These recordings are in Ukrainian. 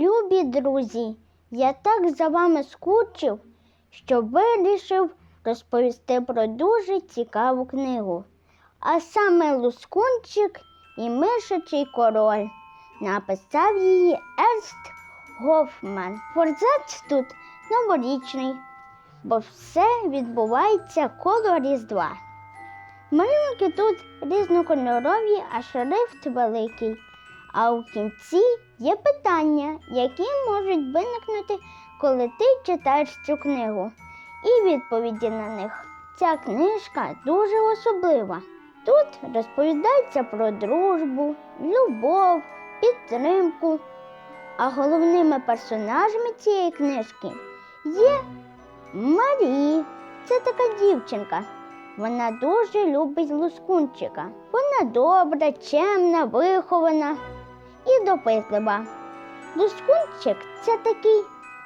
Любі друзі, я так за вами скучив, що вирішив розповісти про дуже цікаву книгу. А саме Лускунчик і Мишачий король. Написав її Ерст Гофман. Форзац тут новорічний, бо все відбувається коло Різдва. Малюнки тут різнокольорові, а шрифт великий. А у кінці є питання, які можуть виникнути, коли ти читаєш цю книгу, і відповіді на них. Ця книжка дуже особлива. Тут розповідається про дружбу, любов, підтримку. А головними персонажами цієї книжки є Марі. Це така дівчинка. Вона дуже любить лускунчика. Вона добра, чемна, вихована і допитлива. Лускунчик це такий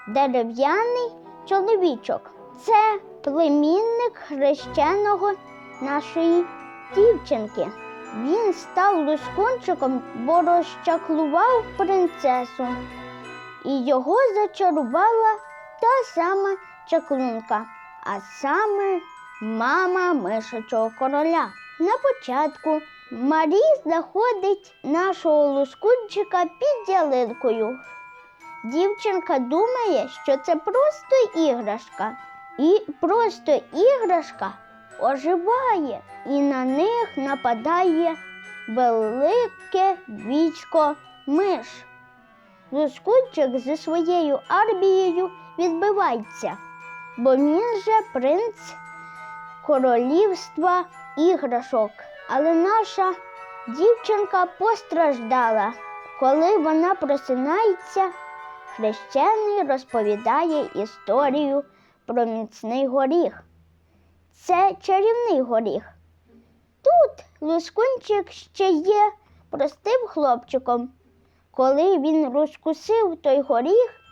дерев'яний чоловічок. Це племінник хрещеного нашої дівчинки. Він став лускунчиком, бо розчаклував принцесу, і його зачарувала та сама чаклунка, а саме мама мишачого короля. На початку Марі знаходить нашого лускунчика під ялинкою. Дівчинка думає, що це просто іграшка. І просто іграшка оживає, і на них нападає велике вічко миш. Лускунчик зі своєю армією відбивається, бо він же принц королівства іграшок. Але наша дівчинка постраждала. Коли вона просинається, хрещений розповідає історію про міцний горіх. Це чарівний горіх. Тут Лускунчик ще є простим хлопчиком. Коли він розкусив той горіх,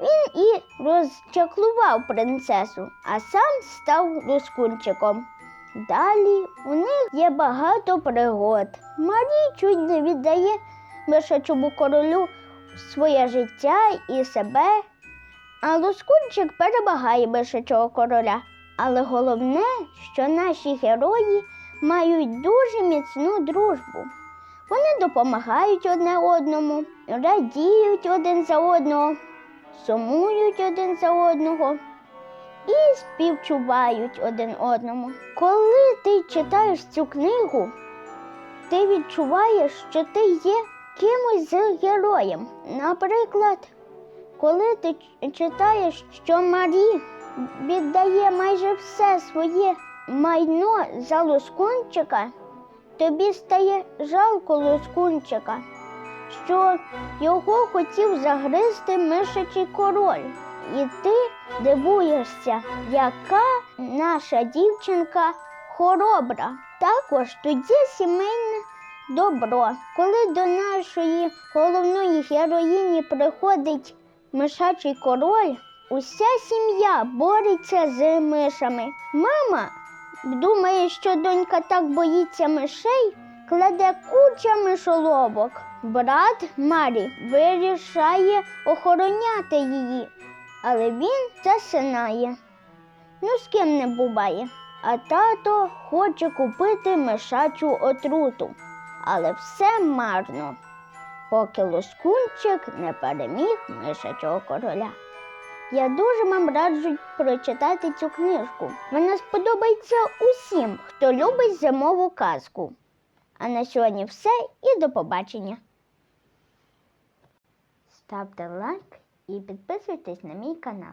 він і розчаклував принцесу, а сам став лускунчиком. Далі у них є багато пригод. Марі чуть не віддає мишачому королю своє життя і себе, а лускунчик перемагає мишачого короля. Але головне, що наші герої мають дуже міцну дружбу. Вони допомагають одне одному, радіють один за одного, сумують один за одного і співчувають один одному. Коли ти читаєш цю книгу, ти відчуваєш, що ти є кимось з героєм. Наприклад, коли ти читаєш, що Марі віддає майже все своє майно за лускунчика, тобі стає жалко лускунчика, що його хотів загризти мишачий король. І ти дивуєшся, яка наша дівчинка хоробра. Також є сімейне добро. Коли до нашої головної героїні приходить мишачий король, уся сім'я бореться з мишами. Мама думає, що донька так боїться мишей, кладе куча мишоловок. Брат Марі вирішає охороняти її, але він засинає. Ну, з ким не буває. А тато хоче купити мишачу отруту, але все марно, поки лоскунчик не переміг мишачого короля. Я дуже вам раджу прочитати цю книжку. Вона сподобається усім, хто любить зимову казку. А на сьогодні все і до побачення. Ставте лайк і підписуйтесь на мій канал.